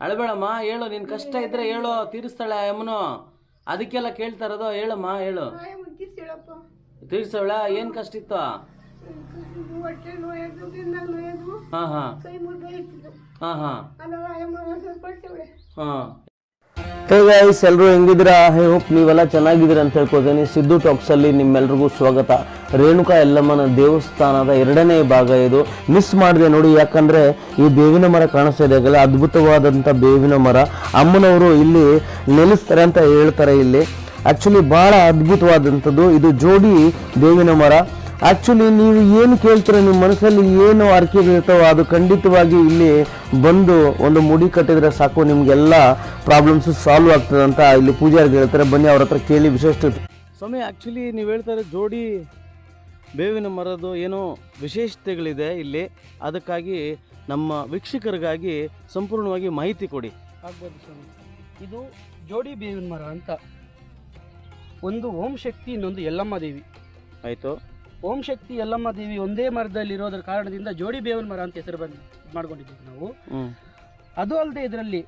ಅಳಬೇಡಮ್ಮ ಹೇಳು ನಿನ್ ಕಷ್ಟ ಇದ್ರೆ ಹೇಳು ತೀರಿಸ್ತಾಳೆ ಅಮ್ಮನು. ಅದಕ್ಕೆಲ್ಲ ಕೇಳ್ತಾ ಇರೋದು ಹೇಳಮ್ಮ ಹೇಳು. ತೀರಿಸೋಳ ಏನು ಕಷ್ಟ ಇತ್ತು? ಹಾಂ ಹಾಂ. ಹಾ ಹಾ. ಹಾ ಗೈಸ್ ಎಲ್ಲರೂ ಹೆಂಗಿದ್ದೀರಾ? ಐ ಹೋಪ್ ನೀವೆಲ್ಲ ಚೆನ್ನಾಗಿದ್ದೀರಾ ಅಂತ ಹೇಳ್ಕೊತೀನಿ ಸಿದ್ದು ಟಾಕ್ಸಲ್ಲಿ ನಿಮ್ಮೆಲ್ರಿಗೂ ಸ್ವಾಗತ. ರೇಣುಕಾ ಯಲ್ಲಮ್ಮನ ದೇವಸ್ಥಾನದ ಎರಡನೇ ಭಾಗ ಇದು. ಮಿಸ್ ಮಾಡಿದೆ ನೋಡಿ, ಯಾಕಂದರೆ ಈ ಬೇವಿನ ಮರ ಕಾಣಿಸ್ತಾ ಇದೆ. ಆಗಲ್ಲ ಅದ್ಭುತವಾದಂಥ ಬೇವಿನ ಮರ. ಅಮ್ಮನವರು ಇಲ್ಲಿ ನೆಲೆಸ್ತಾರೆ ಅಂತ ಹೇಳ್ತಾರೆ ಇಲ್ಲಿ. ಆ್ಯಕ್ಚುಲಿ ಭಾಳ ಅದ್ಭುತವಾದಂಥದ್ದು. ಇದು ಜೋಡಿ ಬೇವಿನ ಮರ. ಆಕ್ಚುಲಿ ನೀವು ಏನು ಕೇಳ್ತೀರ? ನಿಮ್ಮ ಮನಸ್ಸಲ್ಲಿ ಏನು ಅರ್ಕೆಗಳಿರ್ತಾವೋ ಅದು ಖಂಡಿತವಾಗಿ ಇಲ್ಲಿ ಬಂದು ಒಂದು ಮುಡಿ ಕಟ್ಟಿದರೆ ಸಾಕು ನಿಮಗೆಲ್ಲ ಪ್ರಾಬ್ಲಮ್ಸ್ ಸಾಲ್ವ್ ಆಗ್ತದೆ ಅಂತ ಇಲ್ಲಿ ಪೂಜಾರಿಗೆ ಹೇಳ್ತಾರೆ. ಬನ್ನಿ ಅವ್ರ ಹತ್ರ ಕೇಳಿ ವಿಶೇಷ ಸ್ವಾಮಿ ಆ್ಯಕ್ಚುಲಿ ನೀವು ಹೇಳ್ತಾರೆ ಜೋಡಿ ಬೇವಿನ ಮರದ್ದು ಏನೋ ವಿಶೇಷತೆಗಳಿದೆ ಇಲ್ಲಿ. ಅದಕ್ಕಾಗಿ ನಮ್ಮ ವೀಕ್ಷಕರಿಗಾಗಿ ಸಂಪೂರ್ಣವಾಗಿ ಮಾಹಿತಿ ಕೊಡಿ. ಆಗ್ಬೋದು ಸ್ವಾಮಿ. ಇದು ಜೋಡಿ ಬೇವಿನ ಮರ ಅಂತ. ಒಂದು ಓಂ ಶಕ್ತಿ ಇನ್ನೊಂದು ಯಲ್ಲಮ್ಮ ದೇವಿ. ಆಯಿತು. ಓಂ ಶಕ್ತಿ ಯಲ್ಲಮ್ಮ ದೇವಿ ಒಂದೇ ಮರದಲ್ಲಿ ಇರೋದ್ರ ಕಾರಣದಿಂದ ಜೋಡಿ ಬೇವನ ಮರ ಅಂತ ಹೆಸರು ಬಂದು ಮಾಡ್ಕೊಂಡಿದ್ದೀವಿ ನಾವು. ಅದು ಅಲ್ಲದೆ ಇದರಲ್ಲಿ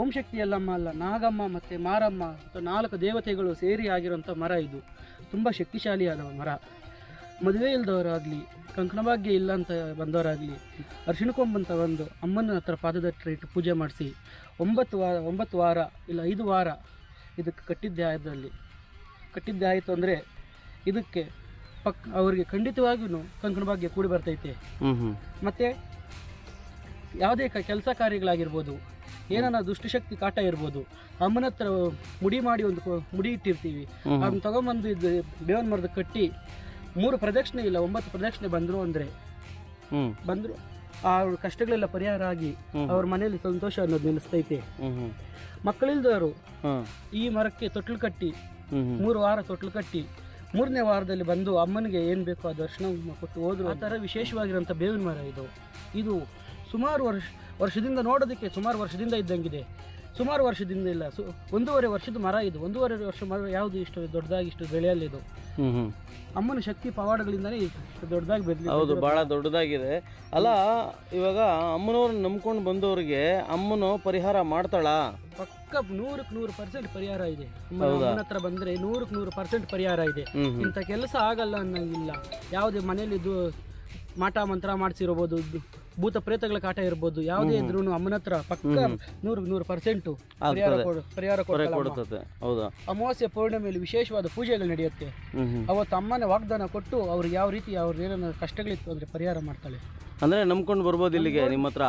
ಓಂ ಶಕ್ತಿ ಯಲ್ಲಮ್ಮ ಅಲ್ಲ ನಾಗಮ್ಮ ಮತ್ತು ಮಾರಮ್ಮ ಮತ್ತು ನಾಲ್ಕು ದೇವತೆಗಳು ಸೇರಿ ಆಗಿರುವಂಥ ಮರ ಇದು. ತುಂಬ ಶಕ್ತಿಶಾಲಿಯಾದ ಮರ. ಮದುವೆ ಇಲ್ದವರಾಗಲಿ ಕಂಕಣಭಾಗ್ಯ ಇಲ್ಲ ಅಂತ ಬಂದವರಾಗಲಿ ಅರ್ಶಿಣಕೊಂಬಂತ ಬಂದು ಅಮ್ಮನ ಹತ್ರ ಪಾದದ ಇಟ್ಟು ಪೂಜೆ ಮಾಡಿಸಿ ಒಂಬತ್ತು ವಾರ ಒಂಬತ್ತು ವಾರ ಇಲ್ಲ ಐದು ವಾರ ಇದಕ್ಕೆ ಕಟ್ಟಿದ್ದೆ ಆದಲ್ಲಿ ಕಟ್ಟಿದ್ದೆ ಆಯಿತು ಅಂದರೆ ಇದಕ್ಕೆ ಪಕ್ ಅವರಿಗೆ ಖಂಡಿತವಾಗಿಯೂ ಕಂಕಣ ಭಾಗ್ಯ ಕೂಡಿ ಬರ್ತೈತೆ. ಮತ್ತೆ ಯಾವುದೇ ಕೆಲಸ ಕಾರ್ಯಗಳಾಗಿರ್ಬೋದು ಏನನ್ನ ದುಷ್ಟಶಕ್ತಿ ಕಾಟ ಇರ್ಬೋದು ಅಮ್ಮನ ಹತ್ರ ಮುಡಿ ಮಾಡಿ ಒಂದು ಮುಡಿ ಇಟ್ಟಿರ್ತೀವಿ. ಅದನ್ನ ತಗೊಂಬಂದು ಇದು ಬೇವನ ಮರದ ಕಟ್ಟಿ ಮೂರು ಪ್ರದಕ್ಷಿಣೆ ಇಲ್ಲ ಒಂಬತ್ತು ಪ್ರದಕ್ಷಿಣೆ ಬಂದರು ಅಂದರೆ ಬಂದರು ಆ ಅವ್ರ ಕಷ್ಟಗಳೆಲ್ಲ ಪರಿಹಾರ ಆಗಿ. ಅವ್ರ ಮನೆಯಲ್ಲಿ ಸಂತೋಷ ಅನ್ನೋದು ಹ್ಞೂ ಮಕ್ಕಳಿಲ್ದವರು ಈ ಮರಕ್ಕೆ ತೊಟ್ಲು ಕಟ್ಟಿ ಮೂರು ವಾರ ತೊಟ್ಲು ಕಟ್ಟಿ ಮೂರನೇ ವಾರದಲ್ಲಿ ಬಂದು ಅಮ್ಮನಿಗೆ ಏನು ಬೇಕೋ ಆ ದರ್ಶನ ಕೊಟ್ಟು ಹೋದ್ರು ಆ ಥರ ವಿಶೇಷವಾಗಿರೋಂಥ ಬೇವಿನ ಮರ ಇದು. ಇದು ಸುಮಾರು ವರ್ಷ ವರ್ಷದಿಂದ ನೋಡೋದಕ್ಕೆ ಸುಮಾರು ವರ್ಷದಿಂದ ಇದ್ದಂಗಿದೆ. ಸುಮಾರು ವರ್ಷದಿಂದ ಇಲ್ಲ ಸು ಒಂದೂವರೆ ವರ್ಷದ ಮರ ಇದು. ಒಂದೂವರೆ ವರ್ಷ ಮರ ಯಾವುದು ಇಷ್ಟು ದೊಡ್ಡದಾಗಿ ಇಷ್ಟು ಬೆಳೆಯಲ್ಲಿದು ಅಮ್ಮನ ಶಕ್ತಿ ಪವಾಡಗಳಿಂದನೇ ಇಷ್ಟು ದೊಡ್ಡದಾಗಿ ಬೆಳೆದಿದೆ ಹೌದು ಭಾಳ ದೊಡ್ಡದಾಗಿದೆ. ಅಲ್ಲ ಇವಾಗ ಅಮ್ಮನವ್ರನ್ನ ನಂಬ್ಕೊಂಡು ಬಂದವರಿಗೆ ಅಮ್ಮನು ಪರಿಹಾರ ಮಾಡ್ತಾಳಾ? ಪಕ್ಕ ನೂರಕ್ಕೆ ನೂರು ಪರ್ಸೆಂಟ್ ಪರಿಹಾರ ಇದೆ? ಅಮ್ಮನ ಹತ್ರ ಬಂದ್ರೆ ನೂರಕ್ಕೆ ನೂರು ಪರ್ಸೆಂಟ್ ಪರಿಹಾರ ಇದೆ. ಇಂಥ ಕೆಲಸ ಆಗಲ್ಲ ಅನ್ನಂಗಿಲ್ಲ. ಯಾವುದೇ ಮನೇಲಿ ಇದು ಮಾಟ ಮಂತ್ರ ಮಾಡಿಸಿರ್ಬೋದು ಭೂತ ಪ್ರೇತಗಳ ಕಾಟ ಇರ್ಬೋದು ಯಾವುದೇ ಇದ್ರು ಅಮ್ಮನ ಹತ್ರ ಪಕ್ಕ ನೂರು ನೂರು ಪರ್ಸೆಂಟ್ ಪರಿಹಾರ. ಕೊಡುತ್ತದೆ ಹೌದಾ? ಅಮಾವಾಸ್ಯೆ ಪೌರ್ಣಿಮೆಯಲ್ಲಿ ವಿಶೇಷವಾದ ಪೂಜೆಗಳು ನಡೆಯುತ್ತೆ. ಅವತ್ತು ಅಮ್ಮನ ವಾಗ್ದಾನ ಕೊಟ್ಟು ಅವ್ರಿಗೆ ಯಾವ ರೀತಿ ಅವ್ರ ಏನೇನು ಕಷ್ಟಗಳಿತ್ತು ಅಂದ್ರೆ ಪರಿಹಾರ ಮಾಡ್ತಾಳೆ. ಅಂದ್ರೆ ನಂಬ್ಕೊಂಡು ಬರ್ಬೋದು ಇಲ್ಲಿಗೆ ನಿಮ್ಮ ಹತ್ರ.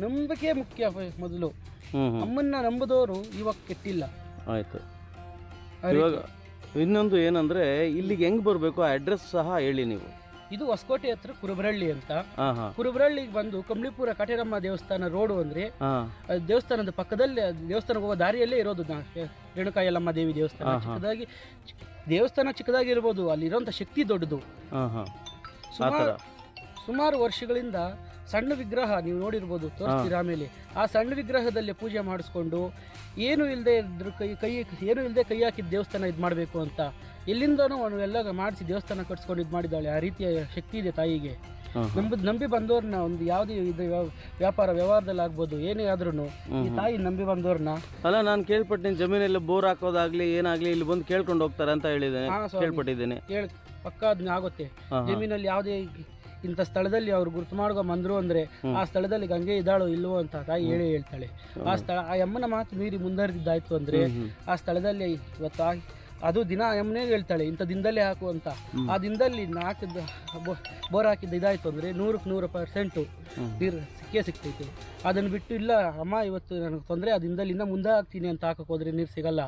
ನಂಬಿಕೆ ಮುಖ್ಯ ಮೊದಲು. ಹ್ಮ್ ಹ್ಮ್. ಅಮ್ಮನ್ನ ನಂಬದವರು ಇವಾಗ ಕೆಟ್ಟಿಲ್ಲ. ಆಯ್ತು. ಆ ರೀತಿ. ಇವಾಗ ಇನ್ನೊಂದು ಏನಂದ್ರೆ ಇಲ್ಲಿಗೆ ಹೆಂಗ್ ಬರ್ಬೇಕು ಆ ಅಡ್ರೆಸ್ ಸಹ ಹೇಳಿ ನೀವು. ಇದು ಹೊಸಕೋಟೆ ಹತ್ರ ಕುರುಬರಳ್ಳಿ ಅಂತ. ಹಾ ಹಾ. ಕುರುಬರಳ್ಳಿಗೆ ಬಂದು ಕಂಬ್ಳಿಪುರ ಕಟೇರಮ್ಮ ದೇವಸ್ಥಾನ ರೋಡು ಅಂದ್ರೆ ಹಾ. ಆ ದೇವಸ್ಥಾನದ ಪಕ್ಕದಲ್ಲೇ ಆ ದೇವಸ್ಥಾನಕ್ಕೆ ಹೋಗೋ ದಾರಿಯಲ್ಲೇ ಇರೋದು ನಾ- ರೇಣುಕಾ ಯಲ್ಲಮ್ಮ ದೇವಿ ದೇವಸ್ಥಾನ. ಚಿಕ್ಕದಾಗಿ ದೇವಸ್ಥಾನ ಚಿಕ್ಕದಾಗಿ ಇರ್ಬೋದು ದೇವಸ್ಥಾನ ಚಿಕ್ಕದಾಗಿರ್ಬೋದು ಅಲ್ಲಿರೋಂಥ ಶಕ್ತಿ ದೊಡ್ಡದು. ಹಾ ಹಾ. ಆ ಸುಮಾರು ಸುಮಾರು ವರ್ಷಗಳಿಂದ ಸಣ್ಣ ವಿಗ್ರಹ ನೀವು ನೋಡಿರ್ಬೋದು ತೋರಿಸ್ತೀರಾ ಆಮೇಲೆ. ಆ ಸಣ್ಣ ವಿಗ್ರಹದಲ್ಲಿ ಪೂಜೆ ಮಾಡಿಸ್ಕೊಂಡು ಏನು ಇಲ್ಲದೆ ಇದ್ರ ಕೈ ಕೈ ಏನು ಇಲ್ಲದೆ ಕೈ ಹಾಕಿದ ದೇವಸ್ಥಾನ ಇದು ಮಾಡಬೇಕು ಅಂತ. ಎಲ್ಲಿಂದನೂ ಅವನು ಎಲ್ಲ ಮಾಡಿಸಿ ದೇವಸ್ಥಾನ ಕಟ್ಸ್ಕೊಂಡು ಇದು ಮಾಡಿದ್ದಾಳೆ ಆ ರೀತಿಯ ಶಕ್ತಿ ಇದೆ ತಾಯಿಗೆ. ನಂಬಿ ನಂಬಿ ಬಂದವ್ರನ್ನ ಒಂದು ಯಾವುದೇ ಇದು ವ್ಯಾಪಾರ ವ್ಯವಹಾರದಲ್ಲಿ ಆಗ್ಬೋದು ಏನೇ ಆದ್ರೂ ಈ ತಾಯಿ ನಂಬಿ ಬಂದವ್ರನ್ನ. ಅಲ್ಲ ನಾನು ಕೇಳ್ಪಟ್ಟಿನಿ ಜಮೀನಲ್ಲಿ ಬೋರ್ ಹಾಕೋದಾಗ್ಲಿ ಏನಾಗ್ಲಿ ಇಲ್ಲಿ ಬಂದು ಕೇಳ್ಕೊಂಡು ಹೋಗ್ತಾರೆ ಅಂತ ಹೇಳಿದ್ದೇನೆ. ಕೇಳ್ಪಟ್ಟಿದ್ದೀನಿ. ಪಕ್ಕ ಅದನ್ನ ಆಗುತ್ತೆ. ಜಮೀನಲ್ಲಿ ಯಾವುದೇ ಇಂಥ ಸ್ಥಳದಲ್ಲಿ ಅವ್ರು ಗುರುತು ಮಾಡುವ ಬಂದ್ರು ಅಂದ್ರೆ ಆ ಸ್ಥಳದಲ್ಲಿ ಗಂಗೆ ಇದ್ದಾಳು ಇಲ್ವೋ ಅಂತ ತಾಯಿ ಹೇಳಿ ಹೇಳ್ತಾಳೆ. ಆ ಸ್ಥಳ ಆ ಯಮ್ಮನ ಮಾತು ಮೀರಿ ಮುಂದುವರೆದಿದ್ದಾಯ್ತು ಅಂದ್ರೆ ಆ ಸ್ಥಳದಲ್ಲಿ ಇವತ್ತು ಅದು ದಿನ ಎಮ್ಮನೆ ಹೇಳ್ತಾಳೆ ಇಂಥ ದಿನದಲ್ಲೇ ಹಾಕು ಅಂತ. ಆ ದಿನದಲ್ಲಿ ನಾಲ್ಕು ಬೋರ್ ಹಾಕಿದ್ದ ಇದಾಯ್ತು ಅಂದರೆ ನೂರಕ್ಕೆ ನೂರು ಪರ್ಸೆಂಟು. ನೀರು ಸಿಕ್ಕೇ ಸಿಗ್ತೈತೆ. ಅದನ್ನು ಬಿಟ್ಟು ಇಲ್ಲ ಅಮ್ಮ ಇವತ್ತು ನನಗೆ ತೊಂದರೆ ಆ ದಿನದಲ್ಲಿ ಇನ್ನೂ ಮುಂದೆ ಹಾಕ್ತೀನಿ ಅಂತ ಹಾಕಕ್ಕೆ ಹೋದರೆ ನೀರು ಸಿಗಲ್ಲ.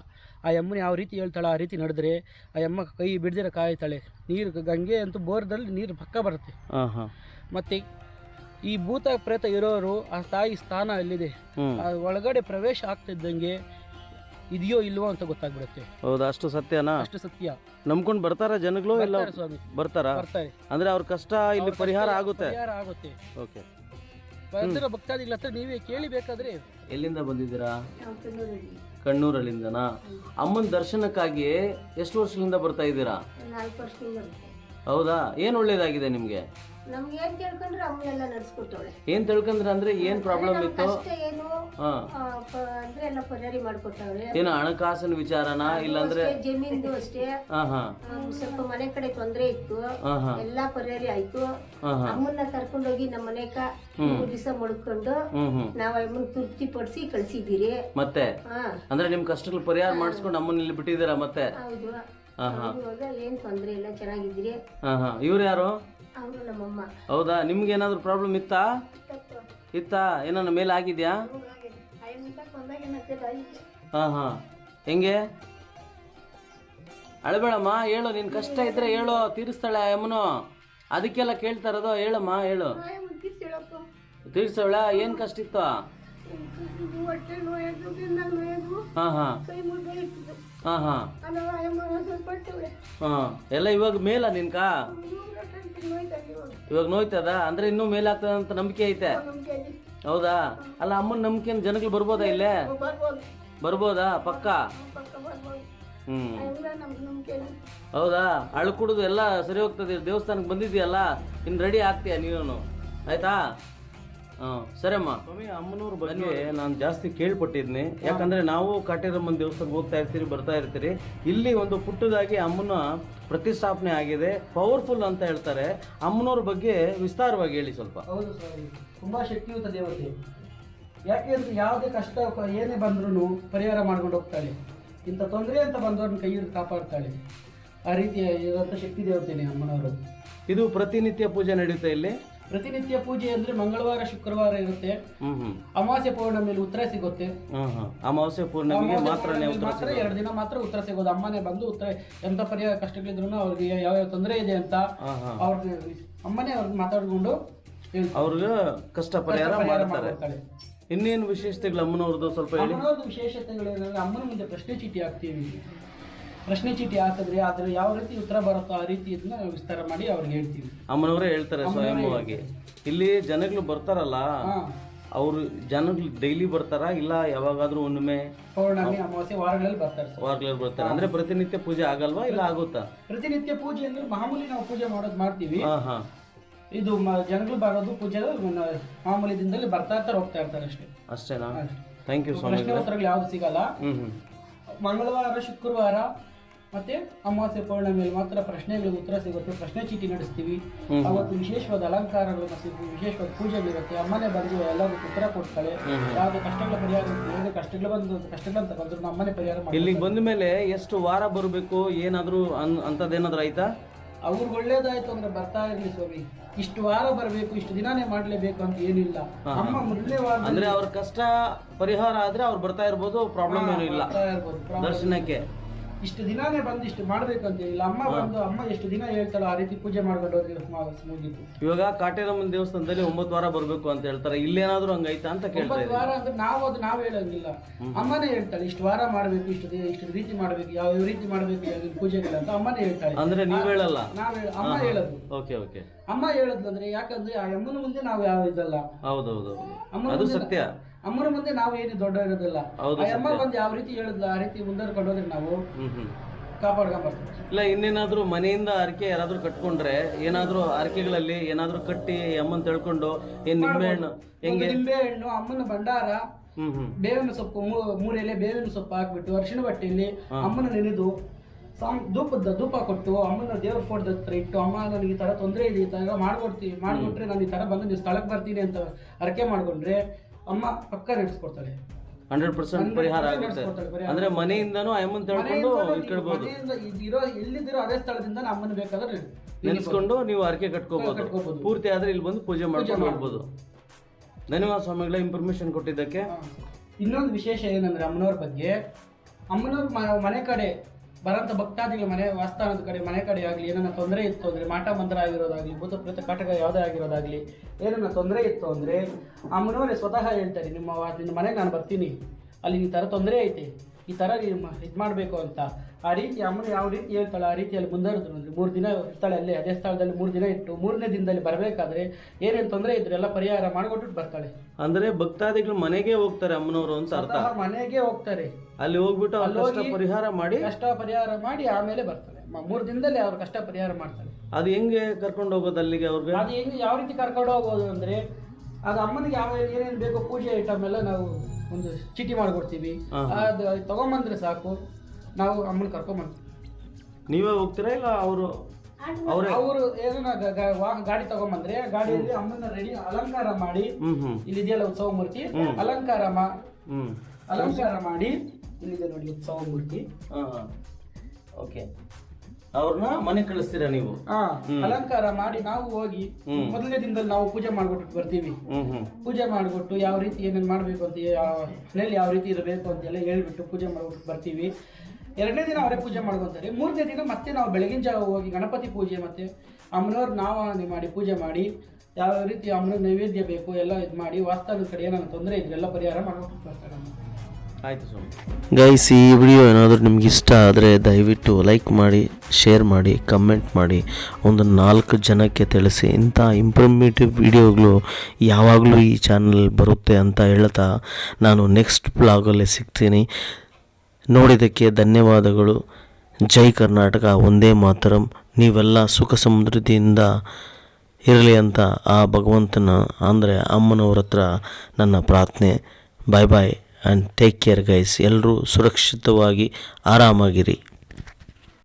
ಆ ಯಮ್ಮನ ಯಾವ ರೀತಿ ಹೇಳ್ತಾಳೆ ಆ ರೀತಿ ನಡೆದ್ರೆ ಆ ಯಮ್ಮ ಕೈ ಬಿಡ್ದಿರ ಕಾಯ್ತಾಳೆ. ನೀರು ಗಂಗೆ ಅಂತೂ ಬೋರ್ದಲ್ಲಿ ನೀರು ಪಕ್ಕ ಬರುತ್ತೆ. ಮತ್ತು ಈ ಭೂತ ಪ್ರೇತ ಇರೋರು ಆ ತಾಯಿ ಸ್ಥಾನ ಎಲ್ಲಿದೆ? ಆ ಒಳಗಡೆ ಪ್ರವೇಶ ಆಗ್ತಿದ್ದಂಗೆ ಇದೆಯೋ ಇಲ್ವೋ ಅಂತ ಗೊತ್ತಾಗ್ಬಿಡುತ್ತೆ. ಹೌದಾ? ಅಷ್ಟು ಸತ್ಯನಾ? ಅಷ್ಟು ಸತ್ಯ. ನಂಬ್ಕೊಂಡು ಬರ್ತಾರ ಜನಗಳು ಇಲ್ಲ ಬರ್ತಾರೆ ಸ್ವಾಮಿ. ಬರ್ತಾರಾ? ಬರ್ತಾರೆ. ಅಂದ್ರೆ ಅವ್ರ ಕಷ್ಟ ಇಲ್ಲಿ ಪರಿಹಾರ ಆಗುತ್ತೆ? ಪರಿಹಾರ ಆಗುತ್ತೆ. ಓಕೆ. ಬಂದಿರೋ ಭಕ್ತಾದಿಗಳ ಹತ್ರ ನೀವೇ ಕೇಳಿ ಬೇಕಾದ್ರೆ. ಎಲ್ಲಿಂದ ಬಂದಿದ್ದೀರಾ? ಕಣ್ಣೂರಲ್ಲಿಂದನಾ? ಅಮ್ಮನ ದರ್ಶನಕ್ಕಾಗಿ ಎಷ್ಟು ವರ್ಷದಿಂದ ಬರ್ತಾ ಇದ್ದೀರಾ? ನಾಲ್ಕು ವರ್ಷದಿಂದ ಬರುತ್ತೆ ಹೌದಾ? ಏನು ಒಳ್ಳೇದಾಗಿದೆ ನಿಮಗೆ? ನಮ್ಗೆ ಏನ್ ಕೇಳ್ಕೊಂಡ್ರೆ ಎಲ್ಲ ನಡ್ಸ್ಕೊಟ್ಟವಳೆ ಏನ್ ತಿಳ್ಕೊಂಡ್ರ ಅಂದ್ರೆ ಏನ್ ಪ್ರಾಬ್ಲಮ್ ಇತ್ತು? ಕಷ್ಟ ಏನು ಹಾ. ಆ, ಪ- ಅಂದ್ರೆ ಎಲ್ಲ ಪರಿಹಾರ ಮಾಡ್ಕೊಟ್ಟವಳೆ ಏನು ಹಣಕಾಸಿನ ವಿಚಾರನ? ಇಲ್ಲಾಂದ್ರೆ ಜಮೀನು ಜಮೀನ್ದು ಅಷ್ಟೇ. ಹಾ ಹಾ. ಆ, ಸ್ವಲ್ಪ ಮನೆ ಕಡೆ ತೊಂದ್ರೆ ಇತ್ತು. ಹಾ ಹಾ. ಎಲ್ಲಾ ಪರಿಹಾರ ಆಯ್ತು. ಹಾ ಹಾ. ಅಮ್ಮನ್ನ ಕರ್ಕೊಂಡೋಗಿ ನಮ್ಮ ಮನೆಕ ಮೂರು ದಿವಸ ಮಡ್ಕೊಂಡು ಹ್ಮ್ ಹ್ಮ್. ನಾವ್ ಅಮ್ಮನ್ ತೃಪ್ತಿ ಪಡಿಸಿ ಕಳ್ಸಿದ್ದೀರಿ. ಮತ್ತೆ? ಹಾ. ಅಂದ್ರೆ ನಿಮ್ ಕಷ್ಟಗಳು ಪರಿಹಾರ ಮಾಡಿಸ್ಕೊಂಡು ಅಮ್ಮನ ಇಲ್ಲಿ ಬಿಟ್ಟಿದ್ದೀರಾ ಮತ್ತೆ? ಹೌದು. ಹಾ ಹಾ. ಏನು ತೊಂದ್ರೆ ಇಲ್ಲ ಹಾ ಹಾ. ಇವ್ರು ಯಾರು? ಅವರು ನಮ್ಮಮ್ಮ. ಹೌದಾ? ನಿಮ್ಗೆ ಏನಾದ್ರು ಪ್ರಾಬ್ಲಮ್ ಇತ್ತಾ? ಇತ್ತಾ? ಏನನ್ನ ಮೇಲೆ ಆಗಿದ್ಯಾ? ಹಾ ಹಾ. ಹೆಂಗೆ? ಅಳಬೇಡಮ್ಮ ಹೇಳು. ನಿನ್ ಕಷ್ಟ ಇದ್ರೆ ಹೇಳು. ತೀರಿಸ್ತಾಳೆ ಅಮ್ಮನು. ಅದಕ್ಕೆಲ್ಲ ಕೇಳ್ತಾ ಇರೋದು ಹೇಳಮ್ಮ ಹೇಳು. ತೀರ್ಸವಳ ಏನ್ ಕಷ್ಟ ಇತ್ತು? ಹಾ ಹಾ. ಹಾ ಹಾಂ. ಹಾಂ. ಎಲ್ಲ ಇವಾಗ ಮೇಲ ನಿನ್ಕ? ಇವಾಗ ನೋಯ್ತದ? ಅಂದ್ರೆ ಇನ್ನೂ ಮೇಲ್ ಆಗ್ತದ ಅಂತ ನಂಬಿಕೆ ಐತೆ? ಹೌದಾ? ಅಲ್ಲ ಅಮ್ಮನ ನಂಬಿಕೆ ಜನಗಳು ಬರ್ಬೋದಾ ಇಲ್ಲೇ? ಬರ್ಬೋದು. ಪಕ್ಕ? ಹ್ಮ್. ಹೌದಾ? ಅಳು ಕುಡಿದು ಎಲ್ಲ ಸರಿ ಹೋಗ್ತದೆ. ದೇವಸ್ಥಾನಕ್ಕೆ ಬಂದಿದ್ಯಲ್ಲ? ಇನ್ನು ರೆಡಿ ಆಗ್ತೀಯ ನೀನು ಆಯ್ತಾ? ಹಾಂ ಸರಮ್ಮ ಸ್ವಾಮಿ ಅಮ್ಮನವ್ರ ಬಗ್ಗೆ ನಾನು ಜಾಸ್ತಿ ಕೇಳ್ಪಟ್ಟಿದ್ನಿ. ಯಾಕಂದ್ರೆ ನಾವು ಕಾಟೇರಮ್ಮನ ದೇವಸ್ಥಾನಕ್ಕೆ ಹೋಗ್ತಾ ಇರ್ತೀರಿ ಬರ್ತಾ ಇರ್ತೀರಿ. ಇಲ್ಲಿ ಒಂದು ಪುಟ್ಟದಾಗಿ ಅಮ್ಮನ ಪ್ರತಿಷ್ಠಾಪನೆ ಆಗಿದೆ. ಪವರ್ಫುಲ್ ಅಂತ ಹೇಳ್ತಾರೆ. ಅಮ್ಮನವ್ರ ಬಗ್ಗೆ ವಿಸ್ತಾರವಾಗಿ ಹೇಳಿ ಸ್ವಲ್ಪ. ಹೌದು ಸ್ವಾಮಿ. ತುಂಬಾ ಶಕ್ತಿಯುತ ದೇವತೆ. ಯಾಕೆ ಅಂದ್ರೆ ಯಾವುದೇ ಕಷ್ಟ ಏನೇ ಬಂದ್ರೂ ಪರಿಹಾರ ಮಾಡ್ಕೊಂಡು ಹೋಗ್ತಾಳೆ. ಇಂಥ ತೊಂದರೆ ಅಂತ ಬಂದವ್ರನ್ನ ಕೈ ಹಿಡಿದು ಕಾಪಾಡ್ತಾಳೆ. ಆ ರೀತಿಯ ಇರುವಂಥ ಶಕ್ತಿ ದೇವತೆ ಅಮ್ಮನವರು. ಇದು ಪ್ರತಿನಿತ್ಯ ಪೂಜೆ ನಡೆಯುತ್ತೆ ಇಲ್ಲಿ. ಪ್ರತಿನಿತ್ಯ ಪೂಜೆ ಅಂದ್ರೆ ಮಂಗಳವಾರ ಶುಕ್ರವಾರ ಇರುತ್ತೆ. ಅಮಾವಾಸ್ಯ ಪೌರ್ಣಮಿಯಲ್ಲಿ ಉತ್ತರ ಸಿಗುತ್ತೆ. ಅಮಾವಾಸ್ಯ ಪೌರ್ಣಮಿಗೆ ಮಾತ್ರ ಎರಡು ದಿನ ಮಾತ್ರ ಉತ್ತರ ಸಿಗೋದು. ಅಮ್ಮನೇ ಬಂದು ಉತ್ತರ ಎಂತ ಪರಿಹಾರ ಕಷ್ಟಗಳಿದ್ರು ಅವ್ರಿಗೆ ಯಾವ ಯಾವ ತೊಂದರೆ ಇದೆ ಅಂತ ಅವ್ರಿಗೆ ಅಮ್ಮನೇ ಅವ್ರಿಗೆ ಮಾತಾಡ್ಕೊಂಡು. ಅವ್ರಿಗೆ ಕಷ್ಟ ಪರಿಹಾರ ಮಾಡ್ತಾರೆ. ಇನ್ನೇನು ವಿಶೇಷತೆಗಳು ಅಮ್ಮನವ್ರದ್ದು ಸ್ವಲ್ಪ ಹೇಳಿ? ವಿಶೇಷತೆಗಳೇನಂದ್ರೆ ಅಮ್ಮನ ಮುಂದೆ ಪ್ರಶ್ನೆ ಚೀಟಿ ಹಾಕ್ತೀವಿ. ಪ್ರಶ್ನೆ ಚೀಟಿ ಹಾಕಿದ್ರೆ ಅದ್ರ ಯಾವ ರೀತಿ ಉತ್ತರ ಬರುತ್ತೋ ಆ ರೀತಿ ಇದನ್ನ ವಿಸ್ತಾರ ಮಾಡಿ ಅವ್ರಿಗೆ ಹೇಳ್ತೀವಿ. ಅಮ್ಮನವರೇ ಹೇಳ್ತಾರೆ ಸ್ವಯಂವಾಗಿ ಇಲ್ಲಿ ಜನಗಳು ಬರ್ತಾರಲ್ಲ ಅವರು ಜನಗಳು ಡೈಲಿ ಬರ್ತಾರ ಇಲ್ಲ ಯಾವಾಗಾದ್ರೂ ಹುಣ್ಣಿಮೆ? ಪೌರ್ಣಮಿ ಅಮಾವಾಸ್ಯೆ ವಾರಗಳಲ್ಲಿ ಬರ್ತಾರೆ ವಾರಗಳಲ್ಲಿ ಬರ್ತಾರೆ. ಅಂದ್ರೆ ಪ್ರತಿನಿತ್ಯ ಪೂಜೆ ಆಗಲ್ವಾ ಇಲ್ಲ ಆಗುತ್ತಾ? ಪ್ರತಿನಿತ್ಯ ಪೂಜೆ ಅಂದ್ರೆ ಮಾಮೂಲಿ ನಾವು ಪೂಜೆ ಮಾಡೋದು ಮಾಡ್ತೀವಿ. ಇದು ಜನಗಳು ಬರೋದು ಪೂಜೆ ಮಾಮೂಲಿ ದಿನದಲ್ಲಿ ಬರ್ತಾ ಇರ್ತಾರೆ ಹೋಗ್ತಾ ಇರ್ತಾರೆ ಅಷ್ಟೇ. ಅಷ್ಟೇನಾ? ಅಷ್ಟೇ. ಥ್ಯಾಂಕ್ ಯು ಸೊ ಪ್ರಶ್ನೆ ಉತ್ತರಗಳು ಯಾವ್ದು ಸಿಗಲ್ಲ. ಮಂಗಳವಾರ ಶುಕ್ರವಾರ ಮತ್ತೆ ಅಮಾವಾಸ್ಯ ಪೌರ್ಣ ಮೇಲೆ ಮಾತ್ರ ಪ್ರಶ್ನೆಗಳಿಗೆ ಉತ್ತರ ಸಿಗುತ್ತೆ ಪ್ರಶ್ನೆ ಚೀಟಿ ನಡೆಸ್ತೀವಿ. ಅವತ್ತು ವಿಶೇಷವಾದ ಅಲಂಕಾರಗಳು ಸಿಗ್ತೀವಿ ವಿಶೇಷವಾದ ಪೂಜೆಗಳಿರುತ್ತೆ ಅಮ್ಮನೆ ಬಂದು ಎಲ್ಲರಿಗೂ ಉತ್ತರ ಕೊಡ್ತಾಳೆ. ಯಾವ್ದು ಕಷ್ಟಗಳ ಪರಿಹಾರ ಯಾವ್ದು ಕಷ್ಟಗಳು ಬಂದು ಕಷ್ಟಗಳಂತ ಬಂದ್ರು ನಮ್ಮನೆ ಪರಿಹಾರ ಮಾಡಿ ಇಲ್ಲಿಗೆ ಬಂದ ಮೇಲೆ ಎಷ್ಟು ವಾರ ಬರಬೇಕು ಏನಾದ್ರೂ ಅಂಥದ್ದೇನಾದ್ರೂ ಆಯ್ತಾ? ಅವ್ರಿಗೆ ಒಳ್ಳೇದಾಯ್ತು ಅಂದ್ರೆ ಬರ್ತಾ ಇರ್ಲಿ ಸ್ವಾಮಿ. ಇಷ್ಟು ವಾರ ಬರಬೇಕು ಇಷ್ಟು ದಿನಾನೇ ಮಾಡ್ಲೇಬೇಕು ಅಂತ ಏನಿಲ್ಲ. ಅಮ್ಮ ಮೊದಲನೇ ವಾರ ಅಂದ್ರೆ ಅವ್ರ ಕಷ್ಟ ಪರಿಹಾರ ಆದ್ರೆ ಅವ್ರು ಬರ್ತಾ ಇರ್ಬೋದು ಪ್ರಾಬ್ಲಮ್ ಏನು ಇಲ್ಲ. ದರ್ಶನಕ್ಕೆ. ಇಷ್ಟು ದಿನಾನೇ ಬಂದು ಇಷ್ಟು ಮಾಡ್ಬೇಕು ಅಂತ ಇಲ್ಲ ಅಮ್ಮ ಬಂದು ಅಮ್ಮ ಎಷ್ಟು ದಿನ ಹೇಳ್ತಾರ ಆ ರೀತಿ ಪೂಜೆ ಮಾಡ್ಕೊಂಡು ಹೋದ್ರೆ ಮುಗೀತು. ಇವಾಗ ಕಾಟೇರಮ್ಮನ ದೇವಸ್ಥಾನದಲ್ಲಿ ಒಂಬತ್ತು ವಾರ ಬರ್ಬೇಕು ಅಂತ ಹೇಳ್ತಾರೆ. ಇಲ್ಲೇನಾದ್ರೂ ಹಂಗೈತಾ ಅಂತ ಕೇಳ್ತಾರೆ ಒಂಬತ್ತು ವಾರ ಅಂದ್ರೆ ನಾವು ಅದು ನಾವು ಹೇಳಂಗಿಲ್ಲ. ಅಮ್ಮನೇ ಹೇಳ್ತಾಳೆ ಇಷ್ಟು ವಾರ ಮಾಡ್ಬೇಕು ಇಷ್ಟು ಇಷ್ಟು ರೀತಿ ಮಾಡ್ಬೇಕು ಯಾವ ಯಾವ ರೀತಿ ಮಾಡ್ಬೇಕು ಅಂತ ಅಮ್ಮನೇ ಹೇಳ್ತಾಳೆ. ಅಂದ್ರೆ ನೀವ್ ಹೇಳಲ್ಲ? ನಾವ್ ಅಮ್ಮ ಹೇಳೋದು. Okay okay. ಅಮ್ಮ ಹೇಳದ್ ಅಂದ್ರೆ ಯಾಕಂದ್ರೆ ಆ ಅಮ್ಮನ ಮುಂದೆ ನಾವು ಯಾವ ಇದಲ್ಲ ಹೌದೌದು ಅಮ್ಮ ಅದು ಸತ್ಯ. ಅಮ್ಮನ ಮುಂದೆ ನಾವು ಏನು ದೊಡ್ಡ ಇರೋದಿಲ್ಲ. ಅಮ್ಮ ಬಂದು ಯಾವ ರೀತಿ ಹೇಳಿದ್ಲ ಆ ರೀತಿ ಮುಂದರ್ಕೊಂಡು ಹೋದ್ರೆ ನಾವು ಇಲ್ಲ ಇನ್ನೇನಾದ್ರೂ ಮನೆಯಿಂದ ಅರಕೆ ಯಾರಾದ್ರೂ ಕಟ್ಕೊಂಡ್ರೆ ಏನಾದ್ರೂ ಅರಕೆಗಳಲ್ಲಿ ಏನಾದ್ರೂ ಕಟ್ಟಿ ಅಮ್ಮನ್ ತಿಳ್ಕೊಂಡು ಏನ್ ನಿಂಬೆಹಣ್ಣು ಹೆಂಗೆ ಒಂದು ನಿಂಬೆ ಹಣ್ಣು ಅಮ್ಮನ ಭಂಡಾರ ಬೇವಿನ ಸೊಪ್ಪು ಮೂ- ಮೂರು ಎಲೆ ಬೇವಿನ ಸೊಪ್ಪು ಹಾಕ್ಬಿಟ್ಟು ಅರಿಶಿಣ ಬಟ್ಟೆಯಲ್ಲಿ ಅಮ್ಮನ ನೆನೆದು ಧೂಪದ ಧೂಪ ಕೊಟ್ಟು ಅಮ್ಮನ ದೇವ್ರ ಫೋಟೋ ಹತ್ರ ಇಟ್ಟು ಅಮ್ಮ ನನಗೆ ಈ ತರ ತೊಂದರೆ ಇದೆ ಈ ತರ ಮಾಡ್ಕೊಡ್ತೀವಿ ಮಾಡ್ಕೊಟ್ರೆ ನಾನು ಈ ತರ ಬಂದು ನೀವು ಸ್ಥಳಕ್ಕೆ ಬರ್ತೀನಿ ಅಂತ ಅರಕೆ ಮಾಡ್ಕೊಂಡ್ರೆ ಅಮ್ಮ ಪಕ್ಕ ನಡೆಸ್ಕೊಡ್ತಾಳೆ ಹಂಡ್ರೆಡ್ ಪರ್ಸೆಂಟ್ ಪರಿಹಾರ ಆಗುತ್ತೆ. ಅಂದ್ರೆ ಮನೆಯಿಂದನೂ ಅಮ್ಮನ್ ತಿಳ್ಕೊಂಡು ಇಟ್ಕೊಳ್ಬಹುದು ಇರೋ ಎಲ್ಲಿದ್ದೀರೋ ಅದೇ ಸ್ಥಳದಿಂದ ಅಮ್ಮನ ಬೇಕಾದ್ರೆ ನೆನೆಸ್ಕೊಂಡು ನೀವು ಅರಕೆ ಕಟ್ಕೋಬಹುದು. ಪೂರ್ತಿ ಆದ್ರೆ ಇಲ್ಲಿ ಬಂದು ಪೂಜೆ ಮಾಡ್ಕೊಂಡು ಹೋಗ್ಬೋದು. ಧನ್ಯವಾದ ಸ್ವಾಮಿಗಳ ಇನ್ಫಾರ್ಮೇಶನ್ ಕೊಟ್ಟಿದ್ದಕ್ಕೆ. ಇನ್ನೊಂದು ವಿಶೇಷ ಏನಂದ್ರೆ ಅಮ್ಮನವ್ರ ಬಗ್ಗೆ. ಅಮ್ಮನವ್ರ ಮನೆ ಕಡೆ ಬರಂತ ಭಕ್ತಾದಿಗಳ ಮನೆ ವಾಸ್ತಾನದ ಕಡೆ, ಮನೆ ಕಡೆ ಆಗಲಿ, ಏನನ್ನ ತೊಂದರೆ ಇತ್ತು ಅಂದ್ರೆ, ಮಾಟ ಮಂತ್ರ ಆಗಿರೋದಾಗಲಿ, ಭೂತ ಪ್ರೇತ ಕಾಟಕ ಯಾವುದೇ ಆಗಿರೋದಾಗಲಿ, ಏನನ್ನ ತೊಂದರೆ ಇತ್ತು ಅಂದ್ರೆ ಅಮ್ಮನವರೇ ಸ್ವತಃ ಹೇಳ್ತಾರೆ, ನಿಮ್ಮ ನಿನ್ನ ಮನೆಗೆ ನಾನು ಬರ್ತೀನಿ. ಅಲ್ಲಿ ಈ ಥರ ತೊಂದರೆ ಐತೆ. ಈ ಥರ ಇದು ಮಾಡಬೇಕು ಅಂತ. ಆ ರೀತಿ ಅಮ್ಮನ ಯಾವ ರೀತಿ ಹೇಳ್ತಾಳೆ ಆ ರೀತಿಯಲ್ಲಿ ಮುಂದುವರೆದ್ರು ಅಂದರೆ ಮೂರು ದಿನ ಇರ್ತಾಳೆ ಅಲ್ಲಿ ಅದೇ ಸ್ಥಳದಲ್ಲಿ ಮೂರು ದಿನ ಇಟ್ಟು ಮೂರನೇ ದಿನದಲ್ಲಿ ಬರಬೇಕಾದ್ರೆ ಏನೇನು ತೊಂದರೆ ಇದ್ರೆ ಎಲ್ಲ ಪರಿಹಾರ ಮಾಡಿಕೊಟ್ಟು ಬರ್ತಾಳೆ. ಅಂದ್ರೆ ಭಕ್ತಾದಿಗಳು ಮನೆಗೆ ಹೋಗ್ತಾರೆ ಅಮ್ಮನವರು ಅಂತ ಅರ್ಥ. ಮನೆಗೆ ಹೋಗ್ತಾರೆ. ಅಲ್ಲಿ ಹೋಗ್ಬಿಟ್ಟು ಅಲ್ಲಿ ಕಷ್ಟ ಪರಿಹಾರ ಮಾಡಿ ಕಷ್ಟ ಪರಿಹಾರ ಮಾಡಿ ಆಮೇಲೆ ಬರ್ತಾಳೆ. ಮೂರು ದಿನದಲ್ಲಿ ಅವ್ರ ಕಷ್ಟ ಪರಿಹಾರ ಮಾಡ್ತಾರೆ ಅದು ಹೆಂಗೆ ಕರ್ಕೊಂಡು ಹೋಗೋದು ಅಲ್ಲಿಗೆ ಅವ್ರಿಗೆ? ಅದು ಹೆಂಗೆ ಯಾವ ರೀತಿ ಕರ್ಕೊಂಡು ಹೋಗೋದು ಅಂದ್ರೆ ಅದು ಅಮ್ಮನಿಗೆ ಯಾವ ಏನೇನು ಬೇಕೋ ಪೂಜೆ ಐಟಮ್ ಎಲ್ಲ ನಾವು ಒಂದು ಚೀಟಿ ಮಾಡಿಕೊಡ್ತೀವಿ. ಅದು ತಗೊಂಬಂದ್ರೆ ಸಾಕು. ನಾವು ಅಮ್ಮನ ಕರ್ಕೊಂಬಂದ್ವಿ ನೀವೇ ಹೋಗ್ತೀರಾ ಇಲ್ಲ ಅವರು ಅವರೇ? ಅವರು ಏನನ್ನ ಗ- ಗ- ವಾ- ಗಾಡಿ ತಗೊಂಬಂದ್ರೆ ಗಾಡಿಯಲ್ಲಿ ಅಮ್ಮನ ರೆಡಿ ಅಲಂಕಾರ ಮಾಡಿ ಇಲ್ಲಿ ಇದೆಯಲ್ಲ ಇಲ್ಲಿದೆಯಲ್ಲ ಉತ್ಸವ ಮೂರ್ತಿ? ಅಲಂಕಾರ ಮಾ ಹ್ಮ್. ಅಲಂಕಾರ ಮಾಡಿ ಇಲ್ಲಿದೆ ನೋಡಿ ಉತ್ಸವ ಮೂರ್ತಿ. ಓಕೆ ಅವ್ರನ್ನ ಮನೆ ಕಳಿಸ್ತೀರಾ ನೀವು? ಹಾ ಅಲಂಕಾರ ಮಾಡಿ ನಾವು ಹೋಗಿ ಮೊದಲನೇ ದಿನದಲ್ಲಿ ನಾವು ಪೂಜೆ ಮಾಡ್ಬಿಟ್ಟು ಬರ್ತೀವಿ. ಹ್ಮ್ ಹ್ಮ್. ಪೂಜೆ ಮಾಡಿಬಿಟ್ಟು ಯಾವ ರೀತಿ ಏನೇನು ಮಾಡಬೇಕು ಅಂತ ಯಾವ ಮನೇಲಿ ಯಾವ ರೀತಿ ಇರಬೇಕು ಅಂತೆಲ್ಲ ಹೇಳ್ಬಿಟ್ಟು ಪೂಜೆ ಮಾಡ್ಬಿಟ್ಟು ಬರ್ತೀವಿ. ಎರಡನೇ ದಿನ ಅವರೇ ಪೂಜೆ ಮಾಡ್ಕೊತಾರೆ. ಮೂರನೇ ದಿನ ಮತ್ತೆ ನಾವು ಬೆಳಗಿನ ಜಾವ ಹೋಗಿ ಗಣಪತಿ ಪೂಜೆ ಮತ್ತೆ ಅಮ್ಮನವ್ರು ನಾವು ಮಾಡಿ ಪೂಜೆ ಮಾಡಿ ಯಾವ ರೀತಿ ಅಮ್ಮನ ನೈವೇದ್ಯ ಬೇಕು ಎಲ್ಲ ಇದು ಮಾಡಿ ವಾಸ್ತವದ ಕಡೆ ಏನಾದ್ರು ತೊಂದರೆ ಇದ್ರೆಲ್ಲ ಪರಿಹಾರ ಮಾಡ್ಕೊಂಡು ಬರ್ತಾರೆ ಅಮ್ಮ. ಆಯ್ತು ಸ್ವಾಮಿ. ಗೈಸ್ ಈ ವಿಡಿಯೋ ಏನಾದರೂ ನಿಮ್ಗೆ ಇಷ್ಟ ಆದರೆ ದಯವಿಟ್ಟು ಲೈಕ್ ಮಾಡಿ ಶೇರ್ ಮಾಡಿ ಕಮೆಂಟ್ ಮಾಡಿ. ಒಂದು ನಾಲ್ಕು ಜನಕ್ಕೆ ತಿಳಿಸಿ ಇಂಥ ಇಂಪ್ರೂಮೇಟಿವ್ ವಿಡಿಯೋಗಳು ಯಾವಾಗಲೂ ಈ ಚಾನಲ್ ಬರುತ್ತೆ ಅಂತ ಹೇಳ್ತಾ ನಾನು ನೆಕ್ಸ್ಟ್ ಬ್ಲಾಗಲ್ಲಿ ಸಿಗ್ತೀನಿ. ನೋಡಿದ್ದಕ್ಕೆ ಧನ್ಯವಾದಗಳು. ಜೈ ಕರ್ನಾಟಕ ಒಂದೇ ಮಾತರಂ. ನೀವೆಲ್ಲ ಸುಖ ಸಮೃದ್ಧಿಯಿಂದ ಇರಲಿ ಅಂತ ಆ ಭಗವಂತನ, ಅಂದರೆ ಅಮ್ಮನವ್ರ ಹತ್ರ ನನ್ನ ಪ್ರಾರ್ಥನೆ. Bye bye and take care guys ಎಲ್ಲರೂ ಸುರಕ್ಷಿತವಾಗಿ ಆರಾಮಾಗಿರಿ.